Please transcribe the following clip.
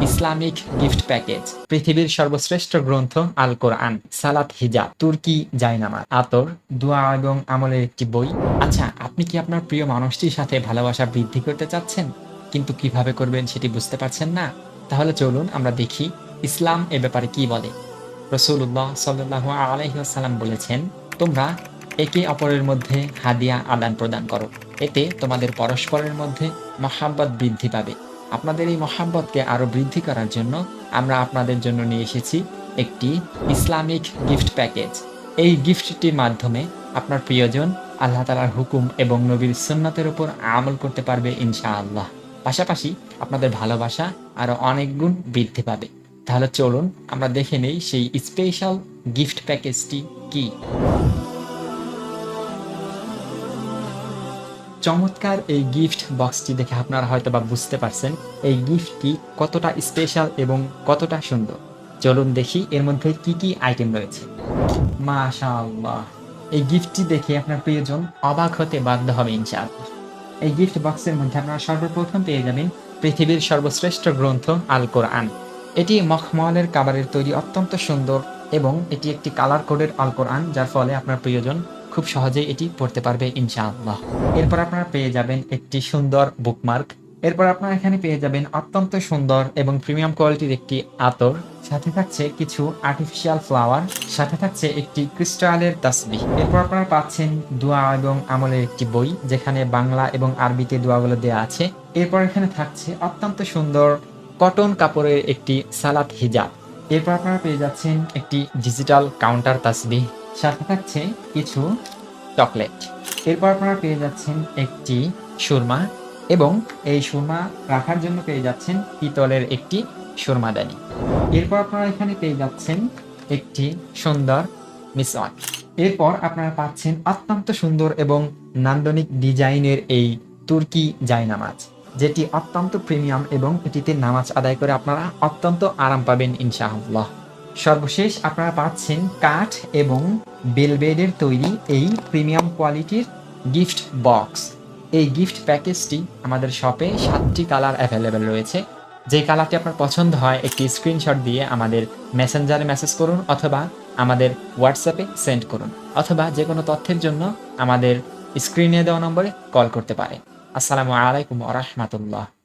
Islamic gift package. পৃথিবীর সর্বশ্রেষ্ঠ গ্রন্থ আল কোরআন, সালাত হিজাব, তুর্কি জায়নামাজ আতর, দোয়া এবং আমলের একটি বই। আচ্ছা আপনি কি আপনার প্রিয় মানুষটির সাথে ভালোবাসা বৃদ্ধি করতে চাচ্ছেন? কিন্তু কীভাবে করবেন সেটি বুঝতে পারছেন না? তাহলে চলুন আমরা দেখি ইসলাম এ ব্যাপারে কি বলে। রসুল্লাহ সাল্লাহ আলহিহাসাল্লাম বলেছেন, তোমরা একে অপরের মধ্যে হাদিয়া আদান প্রদান করো। এতে তোমাদের পরস্পরের মধ্যে মহাব্বত বৃদ্ধি পাবে। আপনাদের এই মহাব্বতকে আরও বৃদ্ধি করার জন্য আমরা আপনাদের জন্য নিয়ে এসেছি একটি ইসলামিক গিফট প্যাকেজ। এই গিফটটির মাধ্যমে আপনার প্রিয়জন আল্লাহ তালার হুকুম এবং নবীর সুন্নতের উপর আমল করতে পারবে ইনশাআল্লাহ। পাশাপাশি আপনাদের ভালোবাসা আরও অনেক গুণ বৃদ্ধি পাবে। তাহলে চলুন আমরা দেখে নেই সেই স্পেশাল গিফট প্যাকেজটি কি। চমৎকার এই গিফট বক্সটি দেখে আপনারা হয়তো বা বুঝতে পারছেন এই গিফটটি কতটা স্পেশাল এবং কতটা সুন্দর। চলুন দেখি এর মধ্যে কি কি আইটেম রয়েছে। মাশাআল্লাহ, এই গিফটটি দেখে আপনার প্রিয়জন অবাক হতে বাধ্য হবে ইনশাআল্লাহ। এই গিফট বক্সের মধ্যে আপনারা সর্বপ্রথম পেয়ে যাবেন পৃথিবীর সর্বশ্রেষ্ঠ গ্রন্থ আল কোরআন। এটি মখমলের কাবারের তৈরি অত্যন্ত সুন্দর এবং এটি একটি কালার কোডের আল কোরআন, যার ফলে আপনার প্রিয়জন খুব সহজেই এটি পড়তে পারবে, ইনশাআল্লাহ। এরপর আপনারা পেয়ে যাবেন একটি সুন্দর বুকমার্ক এরপর আপনারা এখানে পেয়ে যাবেন অত্যন্ত সুন্দর এবং প্রিমিয়াম কোয়ালিটির একটি আতর। সাথে থাকছে কিছু আর্টিফিশিয়াল ফ্লাওয়ার সাথে থাকছে একটি ক্রিস্টালের তাসবি এরপর আপনারা পাচ্ছেন দোয়া এবং আমলের একটি বই, যেখানে বাংলা এবং আরবিতে দোয়াগুলো দেওয়া আছে। এরপর এখানে থাকছে অত্যন্ত সুন্দর কটন কাপড়ের একটি সালাদ হিজাব। এরপর আপনারা পেয়ে যাচ্ছেন একটি ডিজিটাল কাউন্টার তাসবি সাথে থাকছে কিছু চকলেট। এরপর আপনারা পেয়ে যাচ্ছেন একটি সুরমা এবং এই সুরমা রাখার জন্য পেয়ে যাচ্ছেন পিতলের একটি সুরমাদানি এরপর আপনারা এখানে পেয়ে যাচ্ছেন একটি সুন্দর মিশ্রণ। এরপর আপনারা পাচ্ছেন অত্যন্ত সুন্দর এবং নান্দনিক ডিজাইনের এই তুর্কি জায়নামাজ, যেটি অত্যন্ত প্রিমিয়াম এবং এটিতে নামাজ আদায় করে আপনারা অত্যন্ত আরাম পাবেন ইনশাআল্লাহ। সর্বশেষ আপনারা পাচ্ছেন কাঠ এবং বেলবেডের তৈরি এই প্রিমিয়াম কোয়ালিটির গিফট বক্স। এই গিফট প্যাকেজটি আমাদের শপে সাতটি কালার অ্যাভেলেবেল রয়েছে। যে কালারটি আপনার পছন্দ হয়, একটি স্ক্রিনশট দিয়ে আমাদের মেসেঞ্জারে মেসেজ করুন অথবা আমাদের হোয়াটসঅ্যাপে সেন্ড করুন অথবা যে কোনো তথ্যের জন্য আমাদের স্ক্রিনে দেওয়া নম্বরে কল করতে পারে। আসসালামু আলাইকুম আ রহমতুল্লাহ।